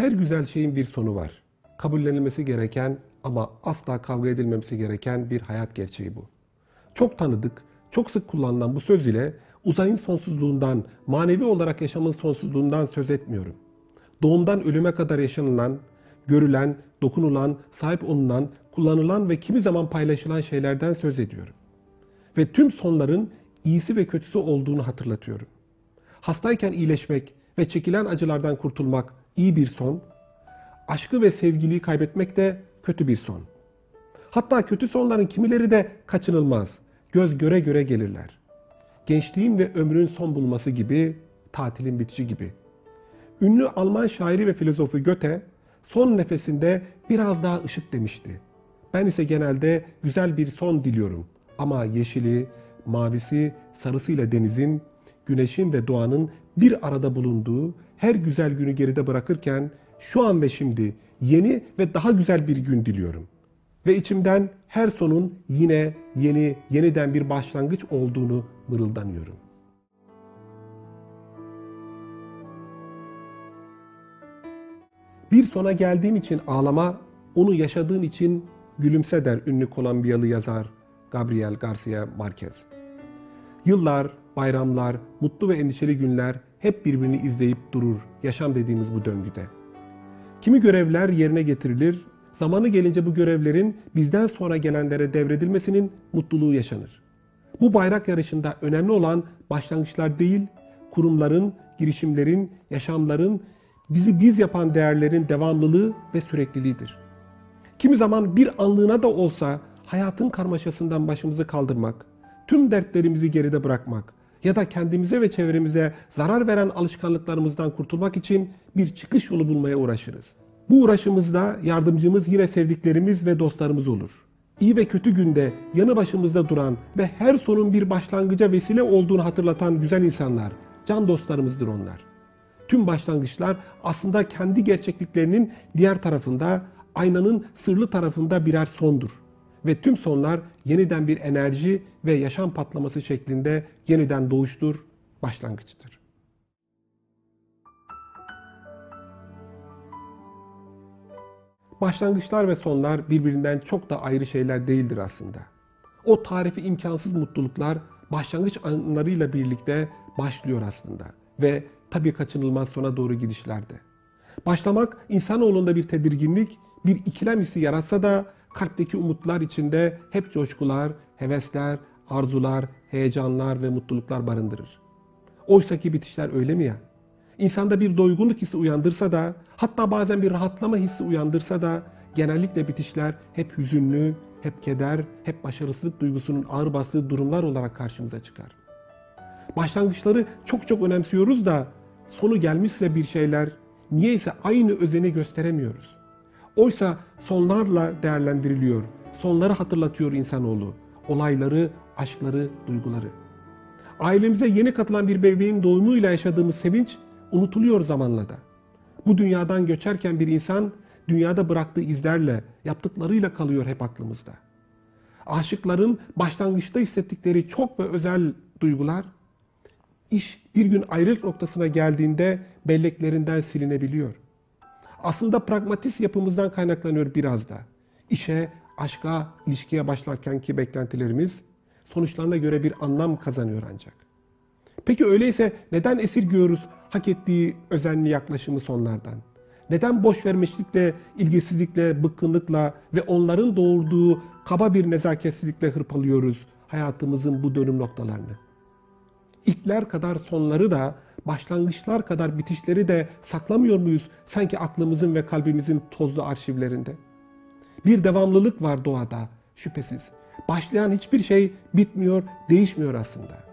Her güzel şeyin bir sonu var. Kabullenilmesi gereken ama asla kavga edilmemesi gereken bir hayat gerçeği bu. Çok tanıdık, çok sık kullanılan bu söz ile uzayın sonsuzluğundan, manevi olarak yaşamın sonsuzluğundan söz etmiyorum. Doğumdan ölüme kadar yaşanılan, görülen, dokunulan, sahip olunan, kullanılan ve kimi zaman paylaşılan şeylerden söz ediyorum. Ve tüm sonların iyisi ve kötüsü olduğunu hatırlatıyorum. Hastayken iyileşmek ve çekilen acılardan kurtulmak iyi bir son, aşkı ve sevgiliyi kaybetmek de kötü bir son. Hatta kötü sonların kimileri de kaçınılmaz, göz göre göre gelirler. Gençliğin ve ömrün son bulması gibi, tatilin bitişi gibi. Ünlü Alman şairi ve filozofu Goethe son nefesinde biraz daha ışık demişti. Ben ise genelde güzel bir son diliyorum ama yeşili, mavisi, sarısıyla denizin, güneşin ve doğanın bir arada bulunduğu her güzel günü geride bırakırken şu an ve şimdi yeni ve daha güzel bir gün diliyorum. Ve içimden her sonun yine yeni, yeniden bir başlangıç olduğunu mırıldanıyorum. Bir sona geldiğin için ağlama, onu yaşadığın için gülümse der ünlü Kolombiyalı yazar Gabriel Garcia Marquez. Yıllar, bayramlar, mutlu ve endişeli günler hep birbirini izleyip durur yaşam dediğimiz bu döngüde. Kimi görevler yerine getirilir, zamanı gelince bu görevlerin bizden sonra gelenlere devredilmesinin mutluluğu yaşanır. Bu bayrak yarışında önemli olan başlangıçlar değil, kurumların, girişimlerin, yaşamların, bizi biz yapan değerlerin devamlılığı ve sürekliliğidir. Kimi zaman bir anlığına da olsa hayatın karmaşasından başımızı kaldırmak, tüm dertlerimizi geride bırakmak ya da kendimize ve çevremize zarar veren alışkanlıklarımızdan kurtulmak için bir çıkış yolu bulmaya uğraşırız. Bu uğraşımızda yardımcımız yine sevdiklerimiz ve dostlarımız olur. İyi ve kötü günde yanı başımızda duran ve her sonun bir başlangıca vesile olduğunu hatırlatan güzel insanlar, can dostlarımızdır onlar. Tüm başlangıçlar aslında kendi gerçekliklerinin diğer tarafında, aynanın sırlı tarafında birer sondur ve tüm sonlar yeniden bir enerji ve yaşam patlaması şeklinde yeniden doğuştur, başlangıçtır. Başlangıçlar ve sonlar birbirinden çok da ayrı şeyler değildir aslında. O tarifi imkansız mutluluklar başlangıç anlarıyla birlikte başlıyor aslında ve tabii kaçınılmaz sona doğru gidişlerde. Başlamak insanoğlunda bir tedirginlik, bir ikilem hissi yaratsa da kalpteki umutlar içinde hep coşkular, hevesler, arzular, heyecanlar ve mutluluklar barındırır. Oysaki bitişler öyle mi ya? İnsanda bir doygunluk hissi uyandırsa da, hatta bazen bir rahatlama hissi uyandırsa da, genellikle bitişler hep hüzünlü, hep keder, hep başarısızlık duygusunun ağır bastığı durumlar olarak karşımıza çıkar. Başlangıçları çok çok önemsiyoruz da, sonu gelmişse bir şeyler, niyeyse aynı özeni gösteremiyoruz. Oysa sonlarla değerlendiriliyor. Sonları hatırlatıyor insanoğlu. Olayları, aşkları, duyguları. Ailemize yeni katılan bir bebeğin doğumuyla yaşadığımız sevinç unutuluyor zamanla da. Bu dünyadan göçerken bir insan dünyada bıraktığı izlerle, yaptıklarıyla kalıyor hep aklımızda. Aşıkların başlangıçta hissettikleri çok ve özel duygular, iş bir gün ayrılık noktasına geldiğinde belleklerinden silinebiliyor. Aslında pragmatist yapımızdan kaynaklanıyor biraz da. İşe, aşka, ilişkiye başlarkenki beklentilerimiz sonuçlarına göre bir anlam kazanıyor ancak. Peki öyleyse neden esirgiyoruz hak ettiği özenli yaklaşımı sonlardan? Neden boş vermişlikle, ilgisizlikle, bıkkınlıkla ve onların doğurduğu kaba bir nezaketsizlikle hırpalıyoruz hayatımızın bu dönüm noktalarını? İlkler kadar sonları da başlangıçlar kadar bitişleri de saklamıyor muyuz sanki aklımızın ve kalbimizin tozlu arşivlerinde? Bir devamlılık var doğada şüphesiz. Başlayan hiçbir şey bitmiyor, değişmiyor aslında.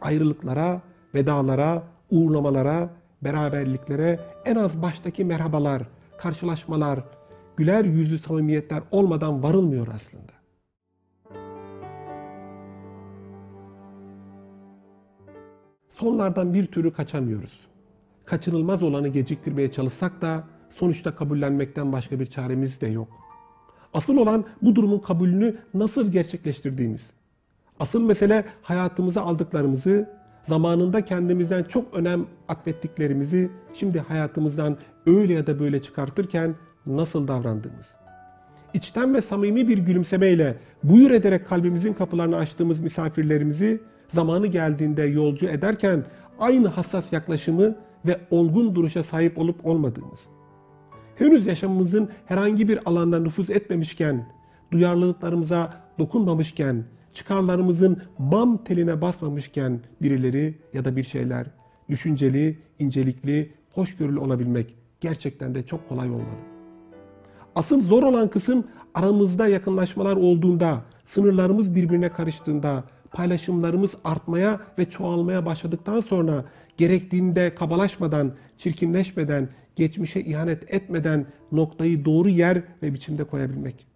Ayrılıklara, vedalara, uğurlamalara, beraberliklere en az baştaki merhabalar, karşılaşmalar, güler yüzlü samimiyetler olmadan varılmıyor aslında. Sonlardan bir türlü kaçamıyoruz. Kaçınılmaz olanı geciktirmeye çalışsak da sonuçta kabullenmekten başka bir çaremiz de yok. Asıl olan bu durumun kabulünü nasıl gerçekleştirdiğimiz. Asıl mesele hayatımıza aldıklarımızı, zamanında kendimizden çok önem atfettiklerimizi şimdi hayatımızdan öyle ya da böyle çıkartırken nasıl davrandığımız. İçten ve samimi bir gülümsemeyle buyur ederek kalbimizin kapılarını açtığımız misafirlerimizi zamanı geldiğinde yolcu ederken aynı hassas yaklaşımı ve olgun duruşa sahip olup olmadığımız. Henüz yaşamımızın herhangi bir alanda nüfuz etmemişken, duyarlılıklarımıza dokunmamışken, çıkarlarımızın bam teline basmamışken birileri ya da bir şeyler düşünceli, incelikli, hoşgörülü olabilmek gerçekten de çok kolay olmalı. Asıl zor olan kısım aramızda yakınlaşmalar olduğunda, sınırlarımız birbirine karıştığında, paylaşımlarımız artmaya ve çoğalmaya başladıktan sonra gerektiğinde kabalaşmadan, çirkinleşmeden, geçmişe ihanet etmeden noktayı doğru yer ve biçimde koyabilmek.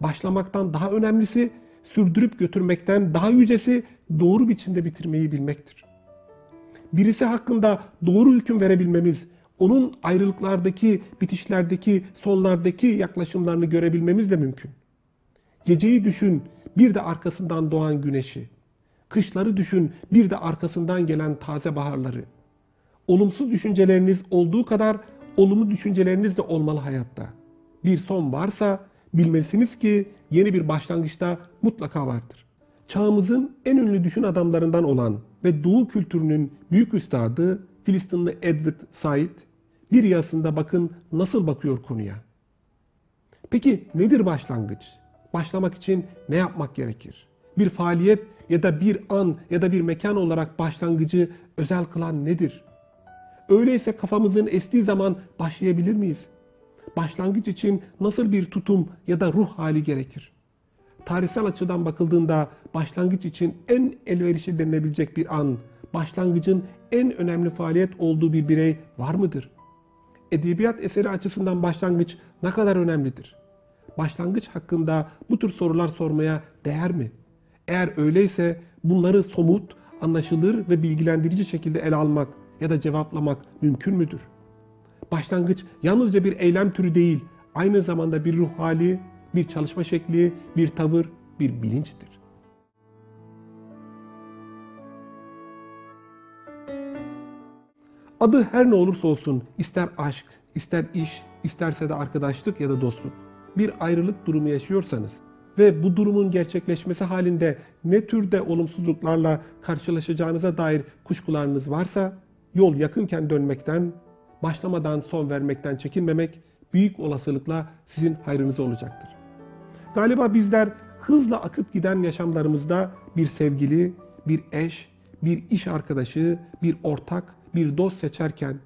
Başlamaktan daha önemlisi sürdürüp götürmekten daha yücesi doğru biçimde bitirmeyi bilmektir. Birisi hakkında doğru hüküm verebilmemiz, onun ayrılıklardaki, bitişlerdeki, sonlardaki yaklaşımlarını görebilmemiz de mümkün. Geceyi düşün, bir de arkasından doğan güneşi. Kışları düşün, bir de arkasından gelen taze baharları. Olumsuz düşünceleriniz olduğu kadar olumlu düşünceleriniz de olmalı hayatta. Bir son varsa bilmelisiniz ki yeni bir başlangıçta mutlaka vardır. Çağımızın en ünlü düşün adamlarından olan ve Doğu kültürünün büyük üstadı Filistinli Edward Said bir yazısında bakın nasıl bakıyor konuya. Peki nedir başlangıç? Başlamak için ne yapmak gerekir? Bir faaliyet ya da bir an ya da bir mekan olarak başlangıcı özel kılan nedir? Öyleyse kafamızın estiği zaman başlayabilir miyiz? Başlangıç için nasıl bir tutum ya da ruh hali gerekir? Tarihsel açıdan bakıldığında başlangıç için en elverişli denilebilecek bir an, başlangıcın en önemli faaliyet olduğu bir birey var mıdır? Edebiyat eseri açısından başlangıç ne kadar önemlidir? Başlangıç hakkında bu tür sorular sormaya değer mi? Eğer öyleyse bunları somut, anlaşılır ve bilgilendirici şekilde ele almak ya da cevaplamak mümkün müdür? Başlangıç yalnızca bir eylem türü değil, aynı zamanda bir ruh hali, bir çalışma şekli, bir tavır, bir bilinçtir. Adı her ne olursa olsun, ister aşk, ister iş, isterse de arkadaşlık ya da dostluk, bir ayrılık durumu yaşıyorsanız ve bu durumun gerçekleşmesi halinde ne türde olumsuzluklarla karşılaşacağınıza dair kuşkularınız varsa, yol yakınken dönmekten, başlamadan son vermekten çekinmemek büyük olasılıkla sizin hayrınıza olacaktır. Galiba bizler hızla akıp giden yaşamlarımızda bir sevgili, bir eş, bir iş arkadaşı, bir ortak, bir dost seçerken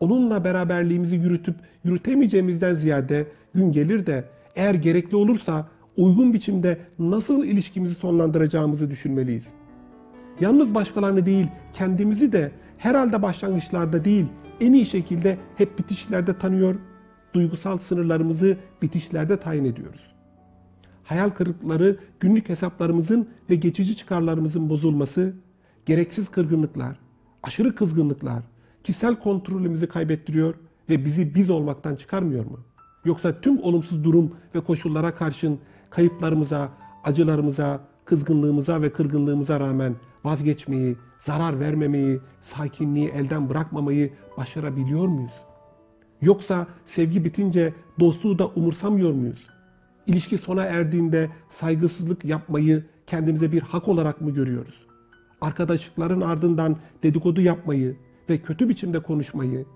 onunla beraberliğimizi yürütüp yürütemeyeceğimizden ziyade gün gelir de eğer gerekli olursa uygun biçimde nasıl ilişkimizi sonlandıracağımızı düşünmeliyiz. Yalnız başkalarını değil, kendimizi de herhalde başlangıçlarda değil, en iyi şekilde hep bitişlerde tanıyor, duygusal sınırlarımızı bitişlerde tayin ediyoruz. Hayal kırıkları, günlük hesaplarımızın ve geçici çıkarlarımızın bozulması, gereksiz kırgınlıklar, aşırı kızgınlıklar, kişisel kontrolümüzü kaybettiriyor ve bizi biz olmaktan çıkarmıyor mu? Yoksa tüm olumsuz durum ve koşullara karşın kayıplarımıza, acılarımıza, kızgınlığımıza ve kırgınlığımıza rağmen vazgeçmeyi, zarar vermemeyi, sakinliği elden bırakmamayı başarabiliyor muyuz? Yoksa sevgi bitince dostluğu da umursamıyor muyuz? İlişki sona erdiğinde saygısızlık yapmayı kendimize bir hak olarak mı görüyoruz? Arkadaşlıkların ardından dedikodu yapmayı ve kötü biçimde konuşmayı,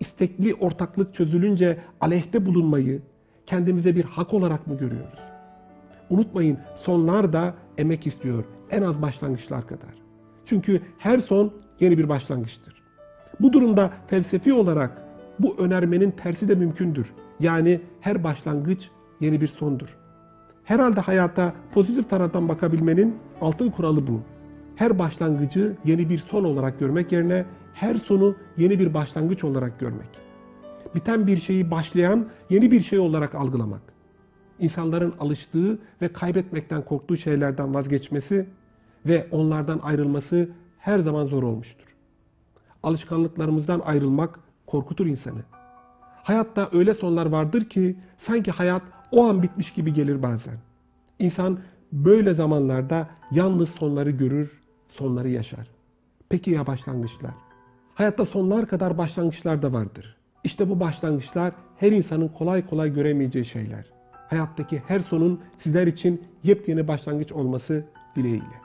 istekli ortaklık çözülünce aleyhte bulunmayı kendimize bir hak olarak mı görüyoruz? Unutmayın sonlar da emek istiyor en az başlangıçlar kadar. Çünkü her son yeni bir başlangıçtır. Bu durumda felsefi olarak bu önermenin tersi de mümkündür. Yani her başlangıç yeni bir sondur. Herhalde hayata pozitif taraftan bakabilmenin altın kuralı bu. Her başlangıcı yeni bir son olarak görmek yerine her sonu yeni bir başlangıç olarak görmek. Biten bir şeyi başlayan yeni bir şey olarak algılamak. İnsanların alıştığı ve kaybetmekten korktuğu şeylerden vazgeçmesi ve onlardan ayrılması her zaman zor olmuştur. Alışkanlıklarımızdan ayrılmak korkutur insanı. Hayatta öyle sonlar vardır ki sanki hayat o an bitmiş gibi gelir bazen. İnsan böyle zamanlarda yalnız sonları görür, sonları yaşar. Peki ya başlangıçlar? Hayatta sonlar kadar başlangıçlar da vardır. İşte bu başlangıçlar her insanın kolay kolay göremeyeceği şeyler. Hayattaki her sonun sizler için yepyeni başlangıç olması dileğiyle.